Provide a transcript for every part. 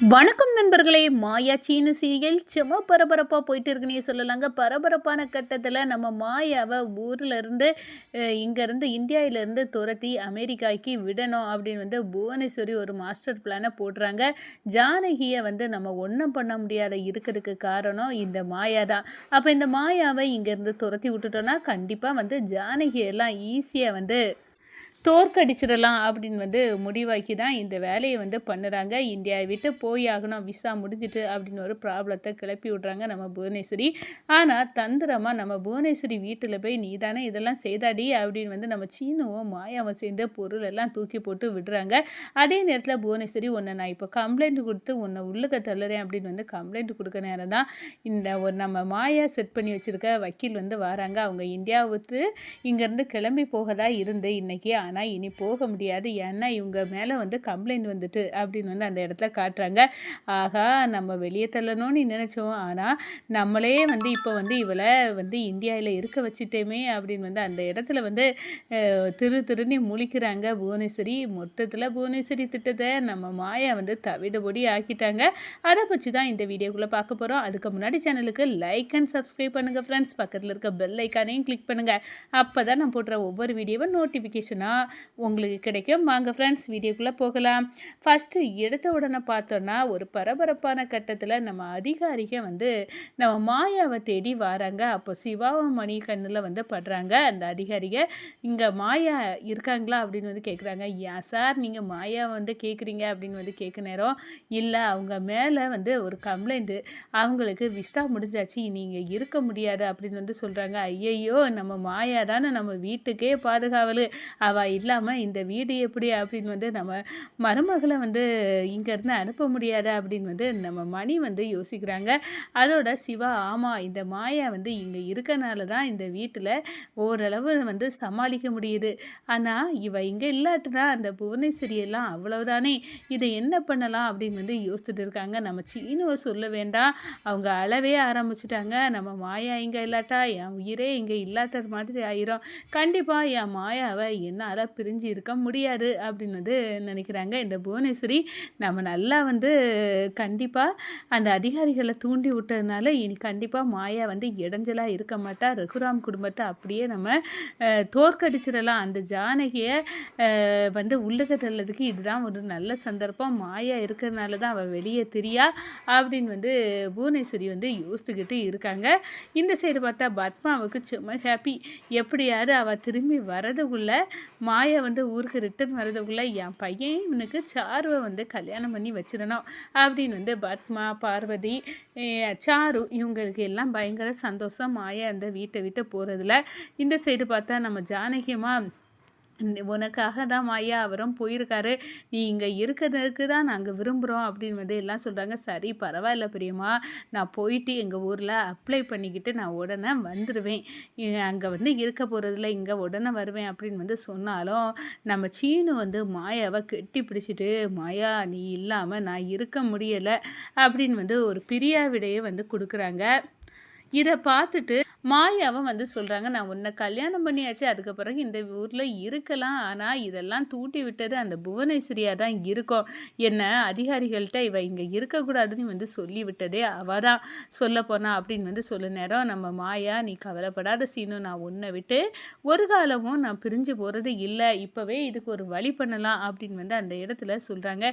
வணக்கம் நண்பர்களே மாயா சீனு சீரியல் செம பரபரப்பாக போயிட்டு இருக்குன்னே சொல்லலாங்க. பரபரப்பான கட்டத்தில் நம்ம மாயாவை ஊரில் இருந்து இங்கேருந்து இந்தியாவிலேருந்து துரத்தி அமெரிக்காக்கு விடணும் அப்படின்னு வந்து புவனேஸ்வரி ஒரு மாஸ்டர் பிளானை போடுறாங்க. ஜானகியை வந்து நம்ம ஒன்றும் பண்ண முடியாத இருக்கிறதுக்கு காரணம் இந்த மாயா தான். அப்போ இந்த மாயாவை இங்கேருந்து துரத்தி விட்டுட்டோன்னா கண்டிப்பாக வந்து ஜானகியெல்லாம் ஈஸியாக வந்து தோற்கடிச்சிடலாம் அப்படின்னு வந்து முடிவாக்கி தான் இந்த வேலையை வந்து பண்ணுறாங்க. இந்தியாவை விட்டு போய் ஆகணும் விசா முடிஞ்சிட்டு அப்படின்னு ஒரு ப்ராப்ளத்தை கிளப்பி விட்றாங்க நம்ம புவனேஸ்வரி. ஆனால் தந்திரமாக நம்ம புவனேஸ்வரி வீட்டில் போய் நீ தானே இதெல்லாம் செய்தாடி? அப்படின்னு வந்து நம்ம சீனுவும் மாயாவும் சேர்ந்து பொருள் எல்லாம் தூக்கி போட்டு விடுறாங்க. அதே நேரத்தில் புவனேஸ்வரி உன்னை நான் இப்போ கம்ப்ளைண்ட் கொடுத்து உன்னை உள்ளுக்க தள்ளுறேன் அப்படின்னு வந்து கம்ப்ளைண்ட் கொடுக்க நேரம் தான் இந்த ஒரு நம்ம மாயா செட் பண்ணி வச்சுருக்க வக்கீல் வந்து வராங்க. அவங்க இந்தியாவுக்கு இங்கேருந்து கிளம்பி போகதா இருந்து இன்றைக்கி ஆனால் இனி போக முடியாது. ஏன்னா இவங்க மேலே வந்து கம்ப்ளைண்ட் வந்துட்டு அப்படின்னு வந்து அந்த இடத்துல காட்டுறாங்க. ஆகா நம்ம வெளியே தள்ளணும்னு நினச்சோம். ஆனால் நம்மளே வந்து இப்போ வந்து இவளை வந்து இந்தியாவில் இருக்க வச்சுட்டேமே அப்படின்னு வந்து அந்த இடத்துல வந்து திரு திருன்னு முழிக்கிறாங்க. புவனேஸ்வரி மொத்தத்தில் புவனேஸ்வரி திட்டத்தை நம்ம மாயா வந்து தவிடுபொடி ஆக்கிட்டாங்க. அதை பற்றி தான் இந்த வீடியோக்குள்ளே பார்க்க போகிறோம் அதுக்கு முன்னாடி சேனலுக்கு லைக் அண்ட் சப்ஸ்கிரைப் பண்ணுங்கள் ஃப்ரெண்ட்ஸ் பக்கத்தில் இருக்க பெல் ஐக்கானையும் கிளிக் பண்ணுங்கள் அப்போ தான் நான் போடுற ஒவ்வொரு வீடியோவும் நோட்டிஃபிகேஷனாக உங்களுக்கு கிடைக்கும். வாங்க ஃப்ரெண்ட்ஸ் வீடியோக்குள்ளே போகலாம். ஃபஸ்ட்டு எடுத்த உடனே பார்த்தோன்னா ஒரு பரபரப்பான கட்டத்தில் நம்ம அதிகாரிக வந்து நம்ம மாயாவை தேடி வராங்க. அப்போ சிவாவும் மணி கண்ணில் வந்து படுறாங்க. அந்த அதிகாரிக இங்கே மாயா இருக்காங்களா? அப்படின்னு வந்து கேட்குறாங்க ஏன் சார் நீங்கள் மாயா வந்து கேட்குறீங்க அப்படின்னு வந்து கேட்க நேரம் இல்லை. அவங்க மேலே வந்து ஒரு கம்ப்ளைண்ட்டு அவங்களுக்கு விசா முடிஞ்சாச்சு. நீங்கள் இருக்க முடியாது. அப்படின்னு வந்து சொல்கிறாங்க ஐயையோ நம்ம மாயா தானே நம்ம வீட்டுக்கே பாதுகாவல். அவள் இல்லாமல் இந்த வீடு எப்படி அப்படின்னு வந்து நம்ம மருமகளை வந்து இங்கேருந்து அனுப்ப முடியாது அப்படின்னு வந்து நம்ம மணி வந்து யோசிக்கிறாங்க. அதோட சிவா ஆமாம் இந்த மாயா வந்து இங்கே இருக்கனால தான் இந்த வீட்டில் ஓரளவு வந்து சமாளிக்க முடியுது. ஆனால் இவ இங்கே இல்லாட்டுனா அந்த புவனேஸ்வரியெல்லாம் அவ்வளவுதானே? இதை என்ன பண்ணலாம் அப்படின்னு வந்து யோசிச்சுட்டு இருக்காங்க. நம்ம சீனுவை சொல்ல வேண்டாம். அவங்க அளவே ஆரம்பிச்சிட்டாங்க. நம்ம மாயா இங்கே இல்லாட்டா என் உயிரே இங்கே இல்லாத மாதிரி ஆயிரும். கண்டிப்பாக என் மாயாவை என்னால் பிரிஞ்சு இருக்க முடியாது அப்படின்னு வந்து நினைக்கிறாங்க. இந்த புவனேஸ்வரி நம்ம நல்லா வந்து கண்டிப்பாக அந்த அதிகாரிகளை தூண்டி விட்டதுனால இனி கண்டிப்பாக மாயா வந்து இடைஞ்சலாக இருக்க மாட்டா. ரகுராம் குடும்பத்தை அப்படியே நம்ம தோற்கடிச்சிடலாம். அந்த ஜானகியை வந்து உள்ளுக்க தள்ளதுக்கு இதுதான் ஒரு நல்ல சந்தர்ப்பம். மாயா இருக்கிறதுனால தான் அவள் வெளியே தெரியா அப்படின்னு வந்து புவனேஸ்வரி வந்து யோசிச்சுக்கிட்டு இருக்காங்க. இந்த சைடு பார்த்தா பத்மாவுக்கு சும்மா ஹாப்பி எப்படியாவது அவள் திரும்பி வரதுக்குள்ளே மாயா வந்து ஊருக்கு ரிட்டர்ன் வர்றதுக்குள்ளே என் பையன் இவனுக்கு சாருவை வந்து கல்யாணம் பண்ணி வச்சிடணும். அப்படின்னு வந்து பத்மா பார்வதி சாரு இவங்களுக்கு எல்லாம் பயங்கர சந்தோஷம். மாயா அந்த வீட்டை விட்டு போகிறதுல இந்த சைடு பார்த்தா நம்ம ஜானகியமாக உனக்காக தான் மாயா அவரும் போயிருக்காரு. நீ இங்கே இருக்கிறதுக்கு தான் நாங்கள் விரும்புகிறோம் அப்படின்னு வந்து எல்லாம் சொல்கிறாங்க சரி பரவாயில்ல பிரியமா நான் போயிட்டு எங்கள் ஊரில் அப்ளை பண்ணிக்கிட்டு நான் உடனே வந்துடுவேன் அங்கே வந்து இருக்க போகிறதில்ல இங்கே உடனே வருவேன் அப்படின்னு வந்து சொன்னாலும் நம்ம சீனு வந்து மாயாவை கெட்டி பிடிச்சிட்டு மாயா நீ இல்லாமல் நான் இருக்க முடியலை அப்படின்னு வந்து ஒரு பிரியாவிடையே வந்து கொடுக்குறாங்க. இதை பார்த்துட்டு மாயாவும் வந்து சொல்கிறாங்க நான் உன்னை கல்யாணம் பண்ணியாச்சு அதுக்கு பிறகு இந்த ஊரில் இருக்கலாம். ஆனால் இதெல்லாம் தூட்டி விட்டது அந்த புவனேஸ்வரியாக தான் இருக்கும். என்ன அதிகாரிகள்கிட்ட இவ இங்கே இருக்கக்கூடாதுன்னு வந்து சொல்லி விட்டதே அவள் தான். சொல்ல போனா அப்படின்னு வந்து சொல்ல நேரம் நம்ம மாயா நீ கவலைப்படாத சீனும் நான் உன்னை விட்டு ஒரு காலமும் நான் பிரிஞ்சு போகிறது இல்லை. இப்போவே இதுக்கு ஒரு வழி பண்ணலாம் அப்படின்னு வந்து அந்த இடத்துல சொல்கிறாங்க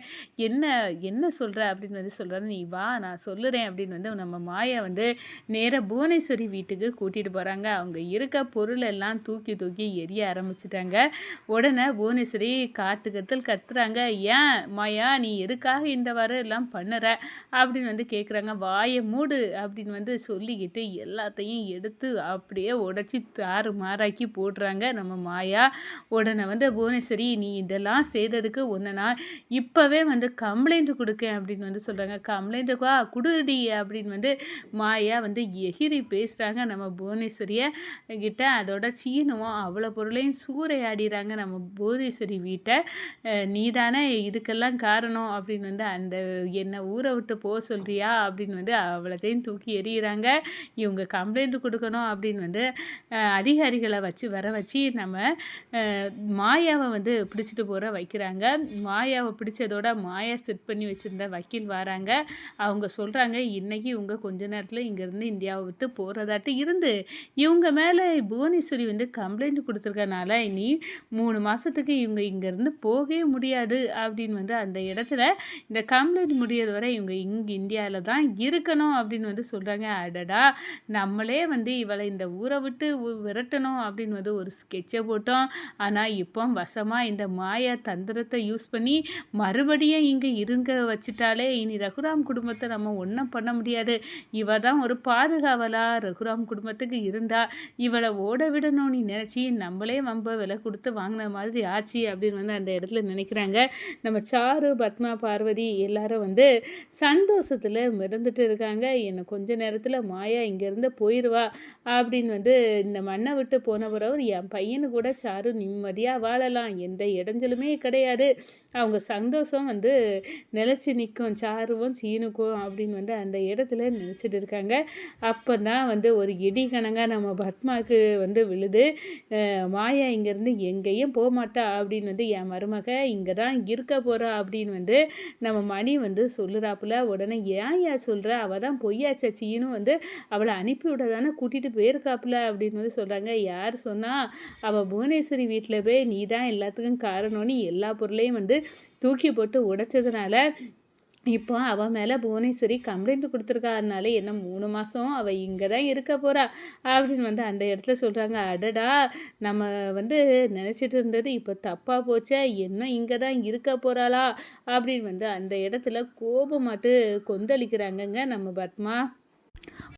என்ன என்ன சொல்கிற அப்படின்னு வந்து சொல்கிறாங்க நீ வா நான் சொல்லுறேன் அப்படின்னு வந்து நம்ம மாயா வந்து நேர புவனேஸ்வரி வீட்டுக்கு கூட்டிகிட்டு போகிறாங்க அவங்க இருக்க பொருள் எல்லாம் தூக்கி தூக்கி எரிய ஆரம்பிச்சிட்டாங்க. உடனே புவனேஸ்வரி காட்டு கத்தல் கத்துறாங்க. ஏன் மாயா நீ எதுக்காக இந்த வாரம் எல்லாம் பண்ணுற? அப்படின்னு வந்து கேட்குறாங்க வாயை மூடு அப்படின்னு வந்து சொல்லிக்கிட்டு எல்லாத்தையும் எடுத்து அப்படியே உடச்சி தாறு மாறாக்கி போடுறாங்க நம்ம மாயா. உடனே வந்து புவனேஸ்வரி நீ இதெல்லாம் செய்ததுக்கு உன்னை நான் இப்போவே வந்து கம்ப்ளைண்ட் கொடுக்கேன் அப்படின்னு வந்து சொல்கிறாங்க கம்ப்ளைண்ட்டுக்கா குடுடி அப்படின்னு வந்து மாயா வந்து எகிரி பேசுகிறாங்க நம்ம புவனேஸ்வரிய கிட்ட அதோட சீனுவும் அவ்வளோ பொருளையும் சூறையாடிறாங்க நம்ம புவனேஸ்வரி வீட்டை. நீ தானே இதுக்கெல்லாம் காரணம் அப்படின்னு வந்து அந்த என்னை ஊரை விட்டு போக சொல்கிறியா அப்படின்னு வந்து அவ்வளோத்தையும் தூக்கி எறிகிறாங்க இவங்க கம்ப்ளைண்ட் கொடுக்கணும் அப்படின்னு வந்து அதிகாரிகளை வச்சு வர வச்சு நம்ம மாயாவை வந்து பிடிச்சிட்டு போகிற வைக்கிறாங்க. மாயாவை பிடிச்சதோட மாயா செட் பண்ணி வச்சுருந்த வக்கீல் வராங்க. அவங்க சொல்கிறாங்க இன்றைக்கி இவங்க கொஞ்ச நேரத்தில் இங்கேருந்து இந்தியாவை விட்டு போகிறதாட்டு இருந்து இவங்க மேலே புவனேஸ்வரி வந்து கம்ப்ளைண்ட் கொடுத்துருக்கனால இனி மூணு மாதத்துக்கு இவங்க இங்கேருந்து போகவே முடியாது அப்படின்னு வந்து அந்த இடத்துல இந்த கம்ப்ளைண்ட் முடியறது வரை இவங்க இங்கே இந்தியாவில் தான் இருக்கணும் அப்படின்னு வந்து சொல்கிறாங்க அடடா! நம்மளே வந்து இவளை இந்த ஊரை விட்டு விரட்டணும் அப்படின்னு வந்து ஒரு ஸ்கெட்சை போட்டோம். ஆனால் இப்போ வசமாக இந்த மாயா தந்திரத்தை யூஸ் பண்ணி மறுபடியும் இங்கே இருங்க வச்சுட்டாலே இனி ரகுராம் குடும்பத்தை நம்ம ஒன்றும் பண்ண முடியாது. இவ தான் ஒரு பாதுகாப்பு பாதுகாவலா ரகுராம் குடும்பத்துக்கு இருந்தா? இவளை ஓட விடணும்னு நினச்சி நம்மளே வம்ப விலை கொடுத்து வாங்கின மாதிரி ஆச்சு அப்படின்னு வந்து அந்த இடத்துல நினைக்கிறாங்க. நம்ம சாரு பத்மா பார்வதி எல்லாரும் வந்து சந்தோஷத்தில் மிதந்துட்டு இருக்காங்க. என்னை கொஞ்ச நேரத்தில் மாயா இங்கேருந்து போயிடுவா அப்படின்னு வந்து இந்த மண்ணை விட்டு போன பிறகு என் பையனு கூட சாரு நிம்மதியாக வாழலாம். எந்த இடைஞ்சலுமே கிடையாது. அவங்க சந்தோஷம் வந்து நிலச்சி நிற்கும் சாருவும் சீனுக்கும் அப்படின்னு வந்து அந்த இடத்துல நினச்சிட்டு இருக்காங்க. அப்போ தான் வந்து ஒரு இடி கணங்காக நம்ம பத்மாவுக்கு வந்து விழுது. மாயா இங்கேருந்து எங்கேயும் போக மாட்டா அப்படின்னு வந்து என் மருமக இங்கே தான் இருக்க போகிறா அப்படின்னு வந்து நம்ம மணி வந்து சொல்லுறாப்புல. உடனே ஏன் ஏன் சொல்கிற அவள் தான் பொய்யாச்ச. சீனு வந்து அவளை அனுப்பி விட தானே கூட்டிகிட்டு போயிருக்காப்புல அப்படின்னு வந்து சொல்கிறாங்க யார் சொன்னால் அவள் புவனேஸ்வரி வீட்டில் போய் நீ தான் எல்லாத்துக்கும் காரணம்னு எல்லா பொருளையும் வந்து தூக்கி போட்டு உடைச்சதுனால இப்போ அவள் மேலே புவனேஸ்வரி கம்ப்ளைண்ட் கொடுத்துருக்காருனால என்ன மூணு மாதம் அவள் இங்கே தான் இருக்க போகிறா அப்படின்னு வந்து அந்த இடத்துல சொல்கிறாங்க அடடா நம்ம வந்து நினச்சிட்டு இருந்தது இப்போ தப்பாக போச்சே என்ன இங்கே தான் இருக்க போகிறாளா அப்படின்னு வந்து அந்த இடத்துல கோபமாட்டு கொந்தளிக்கிறாங்கங்க நம்ம பத்மா.